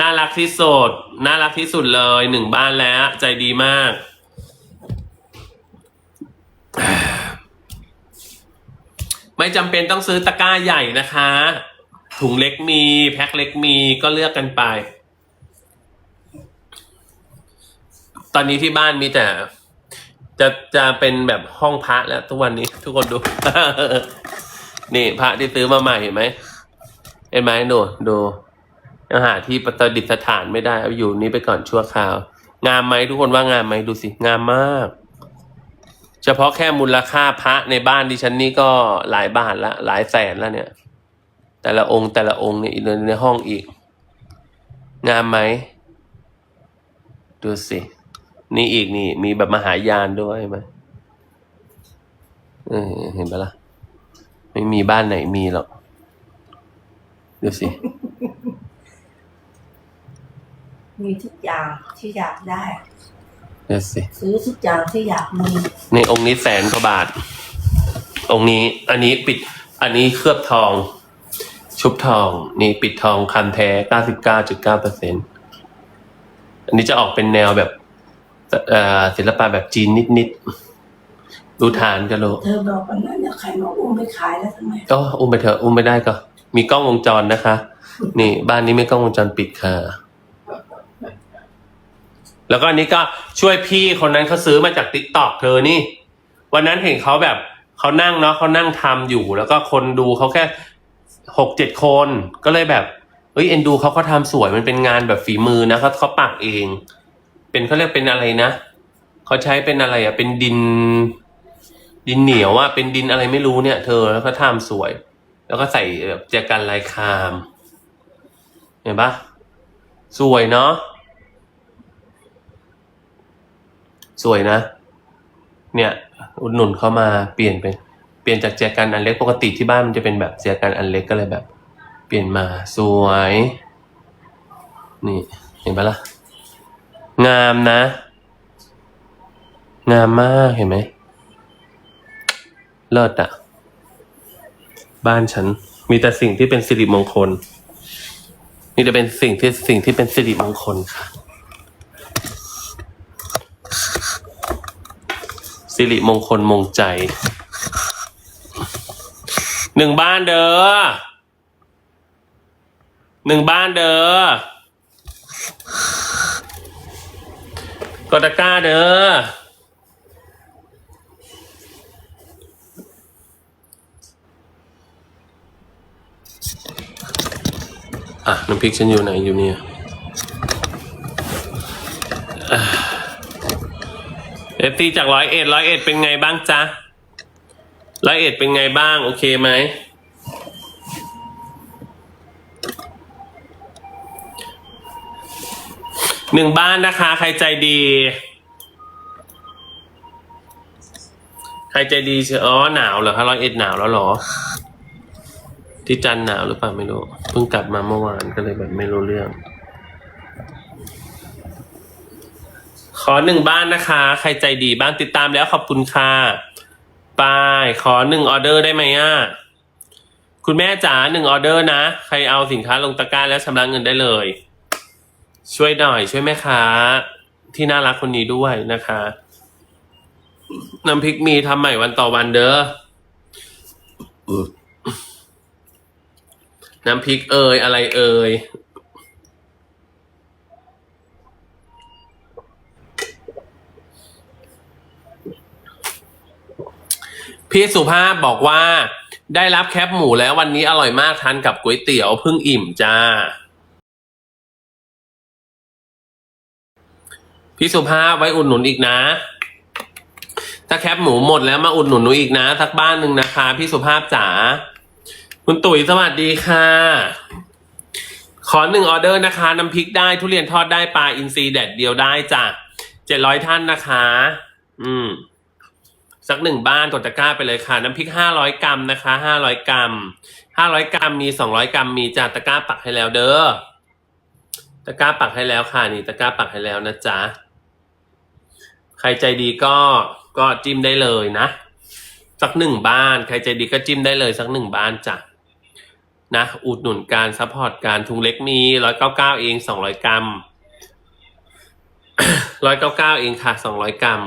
น่ารักที่สุด น่ารักที่สุดเลยหนึ่งบ้านแล้ว ใจดีมาก ไม่จำเป็นต้องซื้อตะกร้าใหญ่นะคะ ถุงเล็กมี แพ็คเล็กมีก็เลือกกันไป ตอนนี้ที่บ้านมีแต่ จะจะเป็นแบบห้องพระแล้วทุกวันนี้ ทุกคนดู นี่พระที่ซื้อมาใหม่เห็นไหมเห็นไหมดูดู ยังหาที่ประดิษฐานไม่ได้เอาอยู่นี้ไปก่อนชั่วคราว งามไหมทุกคนว่างามไหมดูสิงามมาก เฉพาะแค่มูลค่าพระในบ้านดิฉันนี่ก็หลายบาทละ หลายแสนแล้วเนี่ย แต่ละองค์แต่ละองค์เนี่ยในห้องอีก งามไหมดูสินี่อีกนี่ มีแบบมหายานด้วยไหมเห็นปะล่ะ ไม่มีบ้านไหนมีหรอก ดูสิ มีทุกอย่างที่อยากได้ดูสิ ซื้อทุกอย่างที่อยากมีในองค์นี้แสนกว่าบาท องค์นี้อันนี้ปิด อันนี้เคลือบทอง ชุบทอง นี่ปิดทองคำแท้เก้าสิบเก้าจุดเก้าเปอร์เซ็นอันนี้จะออกเป็นแนวแบบเอ่อศิลปะแบบจีนนิดๆดูฐานก็รู้เธอบอกวันนั้นเนี่ยใครมาอุ้มไปขายแล้วทำไมก็อุ้มไปเถอะอุ้มไม่ได้ก็ มีกล้องวงจรนะคะ นี่ บ้านนี้ไม่กล้องวงจรปิดค่ะ แล้วก็อันนี้ก็ช่วยพี่คนนั้นเขาซื้อมาจากติ๊กต็อกเธอนี่ วันนั้นเห็นเขาแบบเขานั่งเนาะเขานั่งทำอยู่ แล้วก็คนดูเขาแค่หกเจ็ดคนก็เลยแบบเอ้ยเอ็นดูเขาเขาทำสวยมันเป็นงานแบบฝีมือนะเขาเขาปักเอง เป็นเขาเรียกเป็นอะไรนะเขาใช้เป็นอะไรอะเป็นดิน ดินเหนียวอะเป็นดินอะไรไม่รู้เนี่ย เธอแล้วก็ทำสวย แล้วก็ใส่แบบแจกันลายคาม เห็นปะสวยเนาะ สวยนะ เนี่ย อุดหนุนเข้ามาเปลี่ยนเป็นเปลี่ยนจากแจกันอันเล็กปกติที่บ้านมันจะเป็นแบบแจกันอันเล็กก็เลยแบบ เปลี่ยนมาสวย นี่เห็นปะล่ะ งามนะ งามมากเห็นไหมเลิศอะบ้านฉัน มีแต่สิ่งที่เป็นสิริมงคลมีแต่เป็นสิ่งที่สิ่งที่เป็นสิริมงคลค่ะ สิริมงคลมงใจ หนึ่งบ้านเด้อหนึ่งบ้านเด้อกดตะก้าเด้ออะน้ำพริกฉันอยู่ไหนอยู่เนี่ย เอฟซีจากร้อยเอ็ดร้อยเอ็ดเป็นไงบ้างจ๊ะร้อยเอ็ดเป็นไงบ้าง โอเคไหมหนึ่งบ้านนะคะ ใครใจดี ใครใจดีเชียวอ๋อหนาวเหรอคะร้อยเอ็ดหนาวแล้วหรอ ที่จันหนาวหรือเปล่าไม่รู้ เพิ่งกลับมาเมื่อวานก็เลยแบบไม่รู้เรื่อง ขอหนึ่งบ้านนะคะ ใครใจดีบ้างติดตามแล้วขอบคุณค่ะไปขอหนึ่งออเดอร์ได้ไหมอะคุณแม่จ๋าหนึ่งออเดอร์นะ ใครเอาสินค้าลงตะกร้าแล้วชำระเงินได้เลย ช่วยหน่อย ช่วยแม่ค้าที่น่ารักคนนี้ด้วยนะคะน้ำพริกมีทำใหม่วันต่อวันเด้อน้ำพริกเอ่ยอะไรเอ่ย พี่สุภาพบอกว่า ได้รับแคปหมูแล้ววันนี้อร่อยมากทานกับก๋วยเตี๋ยวเพิ่งอิ่มจ้า พี่สุภาพไว้อุดหนุนอีกนะ ถ้าแคปหมูหมดแล้วมาอุดหนุนหนูอีกนะสักบ้านหนึ่งนะคะ พี่สุภาพจ๋าคุณตุ๋ยสวัสดีค่ะ ขอหนึ่งออเดอร์นะคะ น้ำพริกได้ทุเรียนทอดได้ปลาอินทรีแดดเดียวได้จ้ะเจ็ดร้อยท่านนะคะ อืม สักหนึ่งบ้านกดตะกร้าไปเลยค่ะ น้ำพริกห้าร้อยกรัมนะคะห้าร้อยกรัมห้าร้อยกรัมมีสองร้อยกรัมมีจ้ะตะกร้าปักให้แล้วเด้อตะกร้าปักให้แล้วค่ะ นี่ตะกร้าปักให้แล้วนะจ๊ะใครใจดีก็ก็จิ้มได้เลยนะ สักหนึ่งบ้าน ใครใจดีก็จิ้มได้เลยสักหนึ่งบ้านจ้ะนะอุดหนุนการซัพพอร์ตการถุงเล็กมีร้อยเก้าเก้าเองสองร้อยกรัมร้อยเก้าเก้าเองค่ะสองร้อยกรัม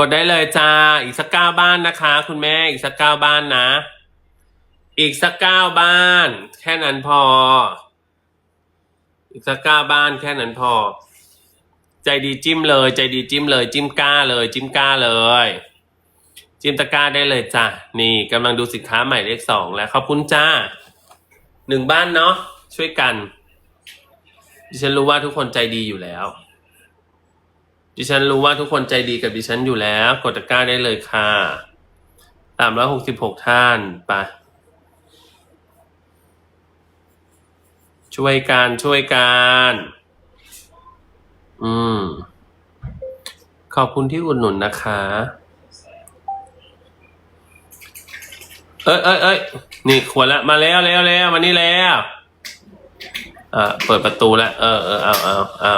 กดได้เลยจ้า อีกสักเก้าบ้านนะคะ คุณแม่อีกสักเก้าบ้านนะ อีกสักเก้าบ้าน แค่นั้นพอ อีกสักเก้าบ้านแค่นั้นพอ ใจดีจิ้มเลย ใจดีจิ้มเลย จิ้มกล้าเลย จิ้มกล้าเลย จิ้มตะกร้าได้เลยจ้ะนี่กำลังดูสินค้าใหม่เลขสองแล้วขอบคุณจ้าหนึ่งบ้านเนาะช่วยกันดิฉันรู้ว่าทุกคนใจดีอยู่แล้ว ดิฉันรู้ว่าทุกคนใจดีกับดิฉันอยู่แล้ว กดตะกร้าได้เลยค่ะสามร้อยหกสิบหกท่านไปช่วยกันช่วยกันอืม ขอบคุณที่อุดหนุนนะคะ เอ้ยเอ้ยเอ้ยนี่ขวดละมาแล้วแล้วแล้วมานี่แล้วอ่าเปิดประตูล้วเออเออเอาเอาเอา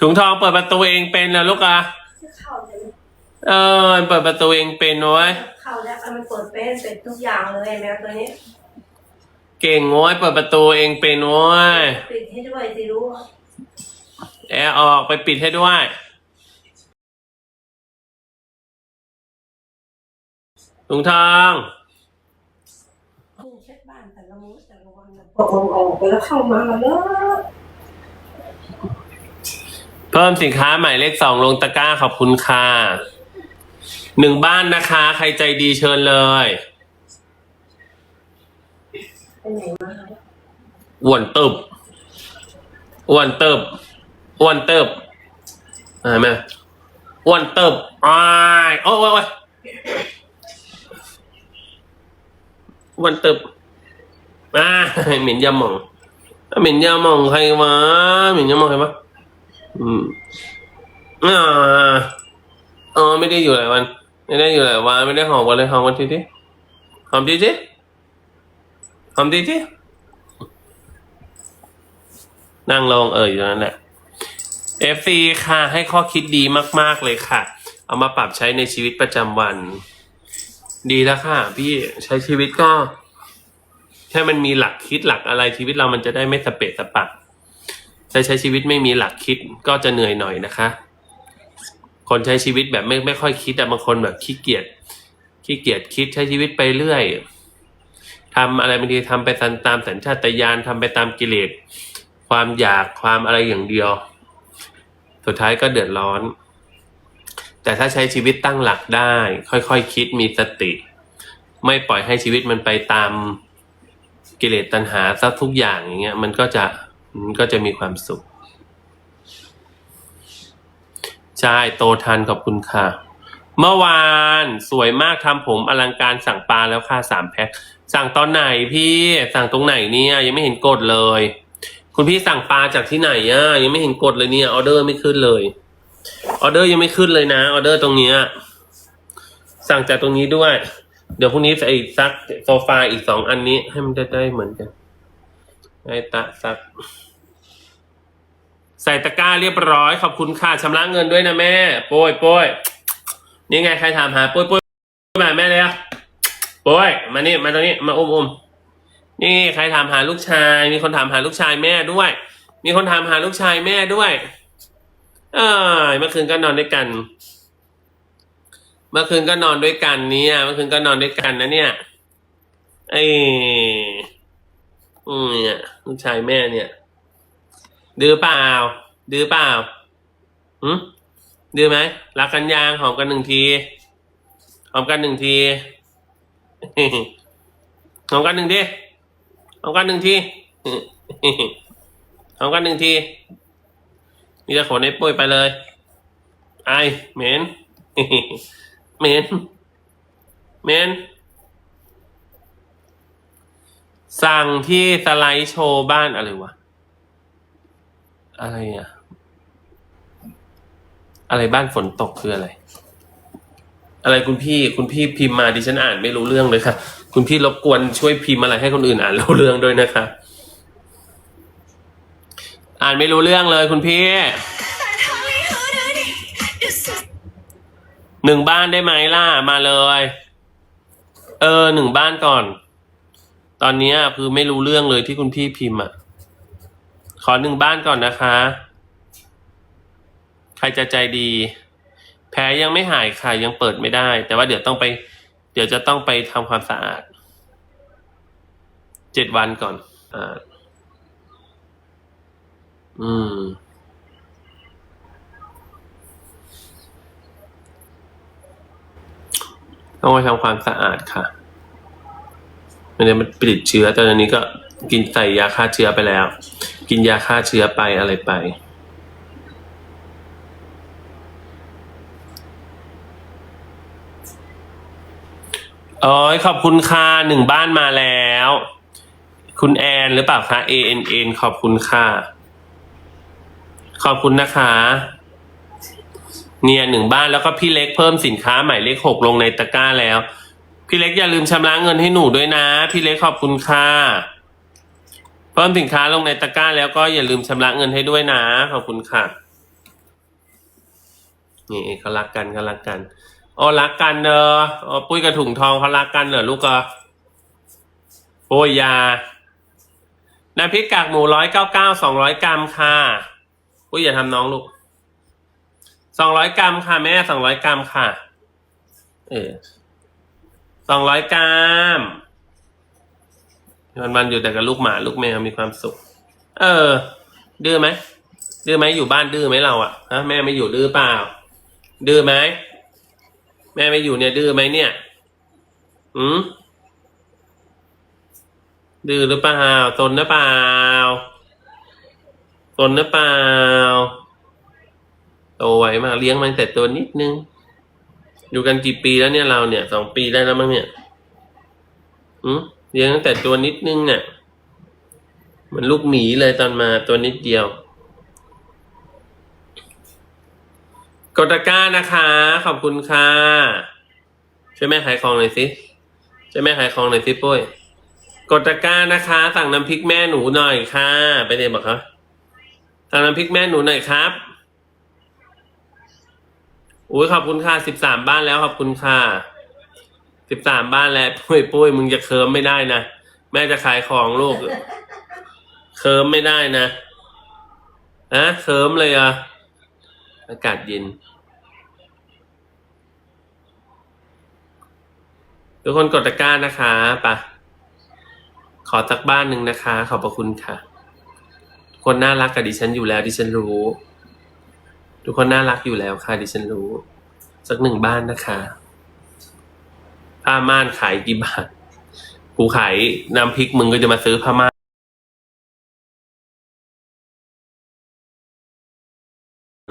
ถุงทองเปิดประตูเองเป็นนะลูกอะเข้าเลยเออเปิดประตูเองเป็นน้อยเข้าแล้วมันเปิดเป็นเป็นทุกอย่างเลยแมวตัวนี้ เก่งน้อยเปิดประตูเองเป็นน้อยปิดให้ด้วยสิรู้แอร์ออกไปปิดให้ด้วยถุงทองคุณเช็ดบ้านแต่ละมื้อแต่ละวันนะพอออกไปแล้วเข้ามาแล้ว เพิ่มสินค้าหม่เลขสองลงตะกร้าขอบคุณค่ะหนึ่งบ้านนะคะ ใครใจดีเชิญเลยหนมาอ้วนตึบอ้วนตึบอ้วนตึบเห็นไหมอ้วนตึบอ้ายโอ้ยโอ้ยอ้วนตึบอ่าเหม็นยาหม่องเหม็นยาหม่องใครวะเหม็นยาหม่องใครวะ อืมอ่าอ๋อไม่ได้อยู่หลายวัน ไม่ได้อยู่หลายวันไม่ได้หอมกันเลยหอมกันทีทีหอมทีทีหอมทีทีนั่งลงเอออยู่นั่นแหละ FC ค่ะ ให้ข้อคิดดีมาก ๆเลยค่ะ เอามาปรับใช้ในชีวิตประจำวัน ดีแล้วค่ะ พี่ใช้ชีวิตก็แค่มันมีหลักคิดหลักอะไรชีวิตเรามันจะได้ไม่สเปะสปะ ถ้าใช้ชีวิตไม่มีหลักคิดก็จะเหนื่อยหน่อยนะคะ คนใช้ชีวิตแบบไม่ไม่ค่อยคิดแต่บางคนแบบขี้เกียจขี้เกียจคิดใช้ชีวิตไปเรื่อยทำอะไรบางทีทำไปตามสัญชาตญาณทำไปตามกิเลสความอยากความอะไรอย่างเดียว สุดท้ายก็เดือดร้อน แต่ถ้าใช้ชีวิตตั้งหลักได้ ค่อยๆคคิดมีสติ ไม่ปล่อยให้ชีวิตมันไปตามกิเลสตัณหาซะทุกอย่างอย่างเงี้ย มันก็จะ มันก็จะมีความสุข ใช่ โตทันขอบคุณค่ะ เมื่อวานสวยมากทำผมอลังการสั่งปลาแล้วค่ะสามแพ็ค สั่งตอนไหนพี่สั่งตรงไหนเนี่ย ยังไม่เห็นกดเลย คุณพี่สั่งปลาจากที่ไหนอะยังไม่เห็นกดเลยเนี่ยออเดอร์ไม่ขึ้นเลยออเดอร์ยังไม่ขึ้นเลยนะออเดอร์ตรงเนี้ยสั่งจากตรงนี้ด้วย เดี๋ยวพรุ่งนี้จะอีกซักโซฟาอีกสองอันนี้ให้มันได้ได้เหมือนกัน ให้ตะซัก ใส่ตะกร้าเรียบร้อย ขอบคุณค่ะชำระเงินด้วยนะแม่ โป้ยโป้ยนี่ไงใครถามหาโป้ยโป้ยมาแม่เลยอะโป้ยมานี่มาตรงนี้มาอุ้มอุ้มนี่ใครถามหาลูกชาย มีคนถามหาลูกชายแม่ด้วย มีคนถามหาลูกชายแม่ด้วย เออเมื่อคืนก็นอนด้วยกัน เมื่อคืนก็นอนด้วยกันเนี่ย เมื่อคืนก็นอนด้วยกันนะเนี่ยไอ้ อืมเนี่ยลูกชายแม่เนี่ย ดื้อเปล่า ดื้อเปล่าหืมดื้อไหมรักกันยางหอมกันหนึ่งทีหอมกันหนึ่งทีหอมกันหนึ่งทีเอากันหนึ่งทีเอากันหนึ่งทีมีแต่ขนในปุ้ยไปเลย ไอเหม็นเหม็นเหม็น สั่งที่สไลด์โชว์บ้านอะไรวะ อะไรอะ อะไรบ้านฝนตกคืออะไร อะไรคุณพี่ คุณพี่พิมพ์มาดิฉันอ่านไม่รู้เรื่องเลยค่ะ คุณพี่รบกวนช่วยพิมพ์อะไรให้คนอื่นอ่านรู้เรื่องด้วยนะคะ อ่านไม่รู้เรื่องเลยคุณพี่หนึ่งบ้านได้ไหมล่ะ มาเลยเเออหนึ่งบ้านก่อน ตอนนี้คือไม่รู้เรื่องเลยที่คุณพี่พิมพ์อะ ขอหนึ่งบ้านก่อนนะคะ ใครจะใจดี แผลยังไม่หายค่ะยังเปิดไม่ได้ แต่ว่าเดี๋ยวต้องไป เดี๋ยวจะต้องไปทำความสะอาดเจ็ดวันก่อน อ่า อืมต้องไปทำความสะอาดค่ะ ไม่งั้มันติดเชื้อตอนนี้ก็กินใส่ยาฆ่าเชื้อไปแล้ว กินยาฆ่าเชื้อไปอะไรไป โอ้ยขอบคุณค่ะหนึ่งบ้านมาแล้ว คุณแอนหรือเปล่าคะ A N N ขอบคุณค่ะ ขอบคุณนะคะ เนี่ยหนึ่งบ้านแล้วก็พี่เล็กเพิ่มสินค้าหมายเลขหกลงในตะกร้าแล้ว พี่เล็กอย่าลืมชำระเงินให้หนูด้วยนะ พี่เล็กขอบคุณค่ะเพิ่มสินค้าลงในตะกร้าแล้วก็อย่าลืมชำระเงินให้ด้วยนะ ขอบคุณค่ะ นี่เขารักกันเขารักกันอ๋อรักกันเนอะอ๋อปุ้ยกระถุงทองเขารักกันเหรอลูกก็โอ้ยยาน้ำพริกกากหมูร้อยเก้าเก้าสองร้อยกรัมค่ะปุ้ยอย่าทำน้องลูกสองร้อยกรัมค่ะแม่สองร้อยกรัมค่ะ เออ สองร้อยกรัมวันวันๆอยู่แต่กับลูกหมาลูกแมวมีความสุข เออ ดื้อไหมดื้อไหมอยู่บ้านดื้อไหมเราอะฮะแม่ไม่อยู่ดื้อเปล่า ดื้อไหมแม่ไม่อยู่เนี่ย ดื้อไหมเนี่ยอืมดื้อหรือเปล่าตนหรือเปล่าตนหรือเปล่าโตไวมากเลี้ยงมันแต่ตัวนิดนึง อยู่กันกี่ปีแล้วเนี่ยเราเนี่ยสองปีได้แล้วมั้งเนี่ยอืมเลี้ยงตั้งแต่ตัวนิดนึงเนี่ยเหมือนลูกหมีเลยตอนมาตัวนิดเดียว กดตะกร้านะคะ ขอบคุณค่ะช่วยแม่ขายของหน่อยสิช่วยแม่ขายของหน่อยสิปุ้ยกดตะกร้านะคะ สั่งน้ำพริกแม่หนูหน่อยค่ะ ไปเดี๋ยบอกเขาสั่งน้ำพริกแม่หนูหน่อยครับ อุ้ยขอบคุณค่ะสิบสามบ้านแล้วขอบคุณค่ะสิบสามบ้านแล้วปุ้ยปุ้ยมึงจะเคิร์มไม่ได้นะแม่จะขายของลูกเคิร์มไม่ได้นะอะเคิร์มเลยอะอากาศเย็นทุกคนกดตะกร้านะคะไปะขอสักบ้านหนึ่งนะคะ ขอบพระคุณค่ะ คนน่ารักกับดิฉันอยู่แล้วดิฉันรู้ ทุกคนน่ารักอยู่แล้วค่ะดิฉันรู้ สักหนึ่งบ้านนะคะผ้าม่านขายกี่บาทกูขายน้ำพริกมึงก็จะมาซื้อผ้าม่าน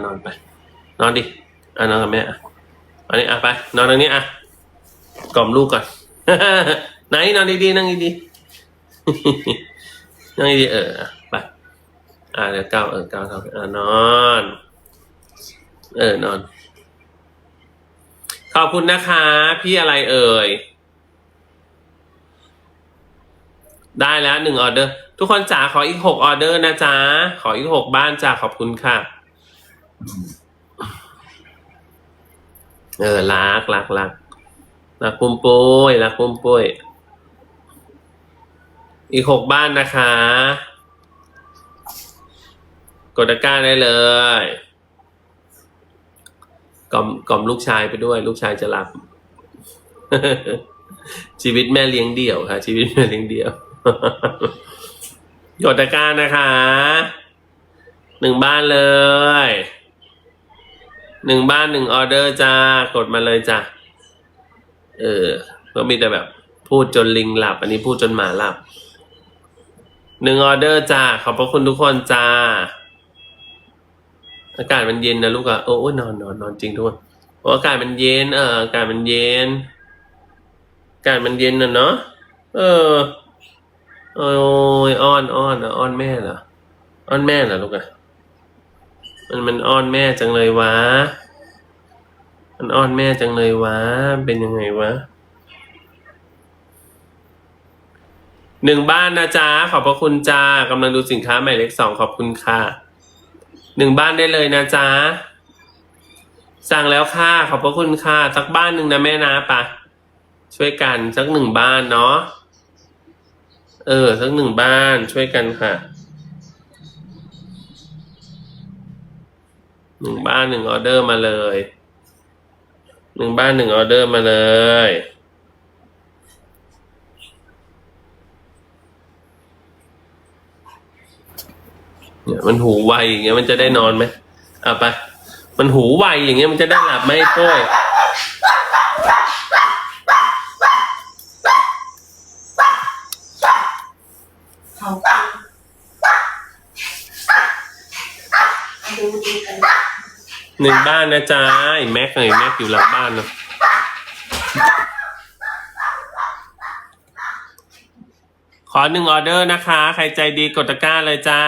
นอนไป นอนดิอะนอนกับแม่อะอันนี้อะไป นอนตรงนี้อะกล่อมลูกก่อนไหนนอนดีๆนั่งดีๆนั่งดีๆเออไปอะเดี๋ยวเก้าเออเก้าเท้าอะนอน เออนอน ขอบคุณนะคะ พี่อะไรเอ่ย ได้แล้วหนึ่งออเดอร์ ทุกคนจ๋าขออีกหกออเดอร์นะจ๊ะ ขออีกหกบ้านจ้าขอบคุณค่ะ เออรักรักรักรักปุ้มปุ้ยรักปุ้มปุ้ยอีกหกบ้านนะคะ กดตะกร้าได้เลย กล่อมกล่อมลูกชายไปด้วย ลูกชายจะหลับ ชีวิตแม่เลี้ยงเดี่ยวค่ะ ชีวิตแม่เลี้ยงเดี่ยวกดตะกร้านะคะหนึ่งบ้านเลยหนึ่งบ้านหนึ่งออเดอร์จ้ากดมาเลยจ้ะเออ ก็มีแต่แบบ พูดจนลิงหลับ อันนี้พูดจนหมาหลับหนึ่งออเดอร์จ้าขอบพระคุณทุกคนจ้า อากาศมันเย็นนะลูกอะโอ้ยนอนนอนนอนจริงทุกคนโอ้อากาศมันเย็น เอออากาศมันเย็นอากาศมันเย็นนะเนาะเออโอ้ยอ้อนอ้อนอะอ้อนแม่เหรออ้อนแม่เหรอลูกอะมันมันอ้อนแม่จังเลยวะมันอ้อนแม่จังเลยวะเป็นยังไงวะหนึ่งบ้านนะจ๊ะขอบพระคุณจ้ากำลังดูสินค้าหมายเลขสองขอบคุณค่ะ หนึ่งบ้านได้เลยนะจ๊ะ สั่งแล้วค่ะ ขอบพระคุณค่ะ สักบ้านหนึ่งนะแม่นะปะช่วยกันสักหนึ่งบ้านเนาะ เออ สักหนึ่งบ้านช่วยกันค่ะ หนึ่งบ้านหนึ่งออเดอร์มาเลย หนึ่งบ้านหนึ่งออเดอร์มาเลย เนี่ยมันหูไวอย่างเงี้ยมันจะได้นอนไหมเอาไป มันหูไวอย่างเงี้ยมันจะได้หลับไหมกล้วยเขาดูดูกันหนึ่งบ้านนะจ๊ะไอ้แม็กไอ้แม็กอยู่หลังบ้านนะขอหนึ่งออเดอร์นะคะ ใครใจดีกดตะกร้าเลยจ้า